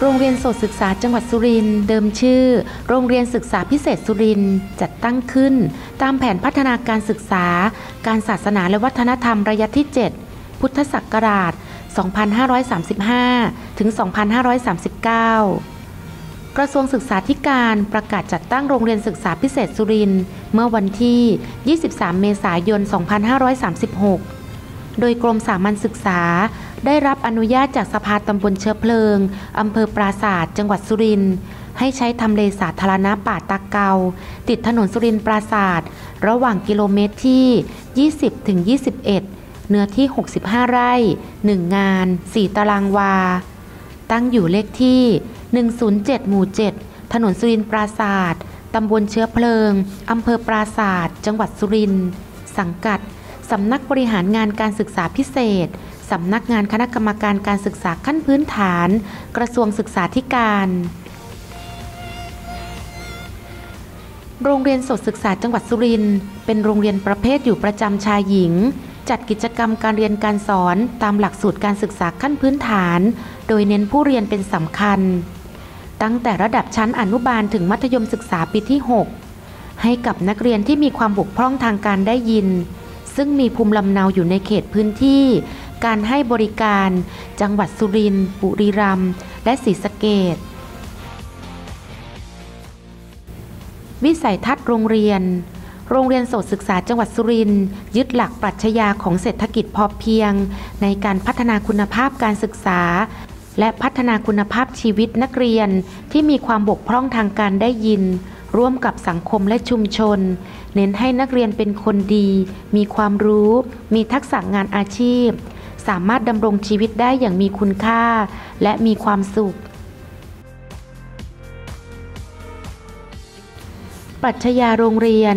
โรงเรียนโสตศึกษาจังหวัดสุรินทร์เดิมชื่อ โรงเรียนศึกษาพิเศษสุรินทร์จัดตั้งขึ้น ตามแผนพัฒนาการศึกษา การศาสนาและวัฒนธรรมระยะที่ 7 พุทธศักราช 2535 ถึง 2539 กระทรวงศึกษาธิการประกาศจัดตั้งโรงเรียนศึกษาพิเศษสุรินทร์เมื่อวันที่ 23 เมษายน 2536 โดยกรมสามัญศึกษา ได้รับอนุญาตจากสภาตำบลเชื้อเพลิง อำเภอปราศาสตร์จังหวัดสุรินทร์ให้ใช้ทำเลสาธารณะป่าตะเกา ติดถนนสุรินทร์ปราศาสตร์ระหว่างกิโลเมตรที่ 20ถึง21 เนื้อที่ 65 ไร่ 1 งาน 4 ตารางวา ตั้งอยู่เลขที่ 107 หมู่ 7 ถนนสุรินทร์ปราศาสตร์ตำบลเชื้อเพลิง อำเภอปราศาสตร์จังหวัดสุรินทร์ สังกัด สำนักบริหารงานการศึกษาพิเศษ สำนักงานคณะกรรมการการศึกษาขั้นพื้นฐาน กระทรวงศึกษาธิการ โรงเรียนสดศึกษาจังหวัดสุรินทร์เป็นโรงเรียนประเภทอยู่ประจำชายหญิง จัดกิจกรรมการเรียนการสอนตามหลักสูตรการศึกษาขั้นพื้นฐาน โดยเน้นผู้เรียนเป็นสำคัญ ตั้งแต่ระดับชั้นอนุบาลถึงมัธยมศึกษาปีที่ 6 ให้กับนักเรียนที่มีความบกพร่องทางการได้ยินซึ่งมีภูมิลำเนาอยู่ในเขตพื้นที่ การให้บริการ จังหวัดสุรินทร์บุรีรัมย์และศรีสะเกษวิสัยทัศน์โรงเรียน โรงเรียนโสตศึกษาจังหวัดสุรินทร์ยึดหลักปรัชญาของเศรษฐกิจพอเพียง ในการพัฒนาคุณภาพการศึกษา และพัฒนาคุณภาพชีวิตนักเรียนที่มีความบกพร่องทางการได้ยิน ร่วมกับสังคมและชุมชน เน้นให้นักเรียนเป็นคนดี มีความรู้ มีทักษะงานอาชีพ สามารถดำรงชีวิตได้อย่างมีคุณค่า และมีความสุขปรัชญาโรงเรียน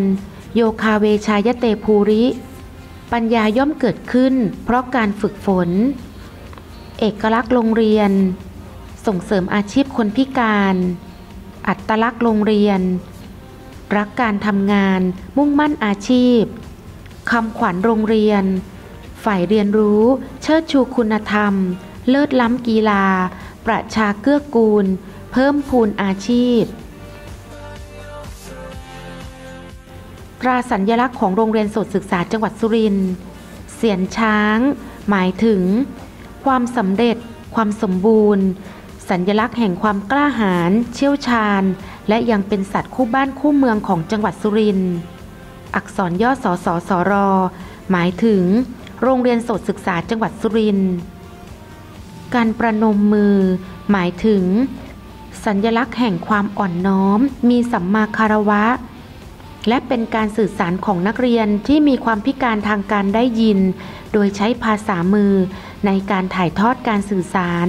โยคาเวชายเตภูริ ปัญญาย่อมเกิดขึ้น เพราะการฝึกฝน เอกลักษณ์โรงเรียน ส่งเสริมอาชีพคนพิการ อัตลักษณ์โรงเรียน รักการทำงานมุ่งมั่นอาชีพคำขวัญโรงเรียน ฝ่ายเรียนรู้ ชิดชูคุณธรรม เลิศล้ำกีฬา ประชาเกื้อกูล เพิ่มพูนอาชีพ ตราสัญลักษณ์ของโรงเรียนโสตศึกษาจังหวัดสุรินทร์เสียนช้าง หมายถึง ความสำเร็จ ความสมบูรณ์ สัญลักษณ์แห่งความกล้าหาญเชี่ยวชาญ และยังเป็นสัตว์คู่บ้านคู่เมืองของจังหวัดสุรินทร์อักษรย่อสอสอสอรอหมายถึง โรงเรียนโสตศึกษาจังหวัดสุรินทร์ การประนมมือหมายถึง สัญลักษณ์แห่งความอ่อนน้อม มีสัมมาคารวะ และเป็นการสื่อสารของนักเรียนที่มีความพิการทางการได้ยิน โดยใช้ภาษามือในการถ่ายทอดการสื่อสาร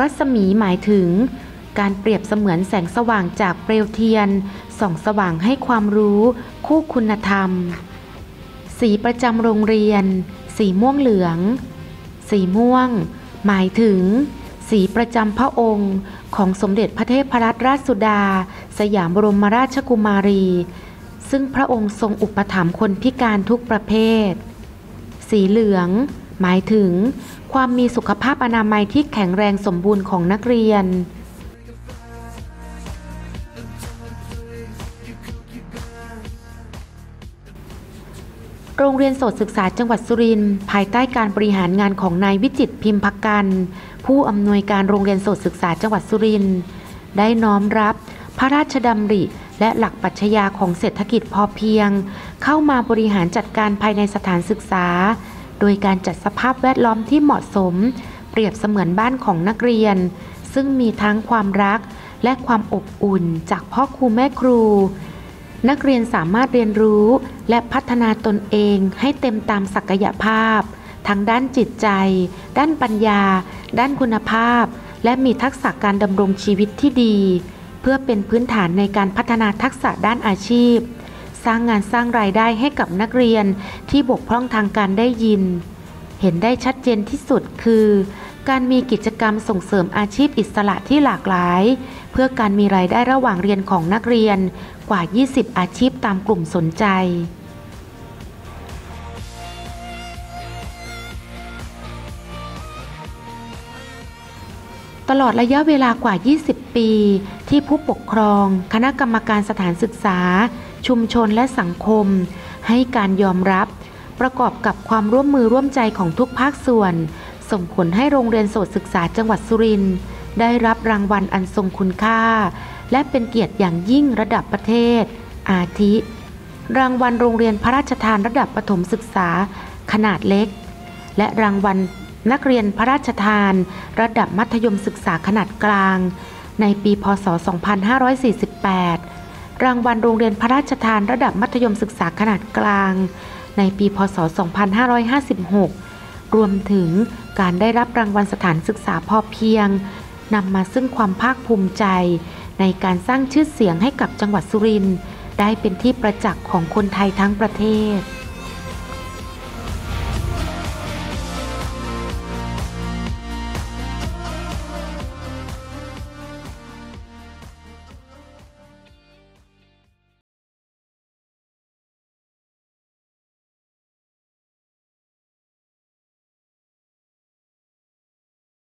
รัศมีหมายถึง การเปรียบเสมือนแสงสว่างจากเปลวเทียนส่องสว่างให้ความรู้คู่คุณธรรม สีประจำโรงเรียน สีม่วงเหลือง สีม่วง หมายถึง สีประจำพระองค์ ของสมเด็จพระเทพรัตนราชสุดา สยามบรมราชกุมารี ซึ่งพระองค์ทรงอุปถัมภ์คนพิการทุกประเภท สีเหลือง หมายถึง ความมีสุขภาพอนามัยที่แข็งแรงสมบูรณ์ของนักเรียน โรงเรียนโสตศึกษาจังหวัดสุรินทร์ภายใต้การบริหารงานของนายวิจิตพิมพกัน ผู้อำนวยการโรงเรียนโสตศึกษาจังหวัดสุรินทร์ได้น้อมรับ พระราชดำริ และหลักปรัชญาของเศรษฐกิจพอเพียง เข้ามาบริหารจัดการภายในสถานศึกษา โดยการจัดสภาพแวดล้อมที่เหมาะสม เปรียบเสมือนบ้านของนักเรียน ซึ่งมีทั้งความรักและความอบอุ่นจากพ่อครูแม่ครู นักเรียนสามารถเรียนรู้และพัฒนาตนเองให้เต็มตามศักยภาพ ทั้งด้านจิตใจ ด้านปัญญา ด้านคุณภาพ และมีทักษะการดำรงชีวิตที่ดี เพื่อเป็นพื้นฐานในการพัฒนาทักษะด้านอาชีพ สร้างงานสร้างรายได้ให้กับนักเรียนที่บกพร่องทางการได้ยิน เห็นได้ชัดเจนที่สุดคือ การมีกิจกรรมส่งเสริมอาชีพอิสระที่หลากหลาย เพื่อการมีรายได้ระหว่างเรียนของนักเรียนกว่า 20 อาชีพตามกลุ่มสนใจ ตลอดระยะเวลากว่า 20 ปี ที่ผู้ปกครอง คณะกรรมการสถานศึกษา ชุมชนและสังคม ให้การยอมรับ ประกอบกับความร่วมมือร่วมใจของทุกภาคส่วน ส่งผลให้โรงเรียนโสตศึกษาจังหวัดสุรินทร์ได้รับรางวัลอันทรงคุณค่า และเป็นเกียรติอย่างยิ่งระดับประเทศ อาทิ รางวัลโรงเรียนพระราชทานระดับประถมศึกษาขนาดเล็ก และรางวัลนักเรียนพระราชทาน ระดับมัธยมศึกษาขนาดกลาง ในปี พศ 2548 รางวัลโรงเรียนพระราชทานระดับมัธยมศึกษาขนาดกลาง ในปี พศ 2556 รวมถึงการได้รับรางวัลสถานศึกษาพอเพียงนำมาซึ่งความภาคภูมิใจ ในการสร้างชื่อเสียงให้กับจังหวัดสุรินทร์ได้เป็นที่ประจักษ์ของคนไทยทั้งประเทศ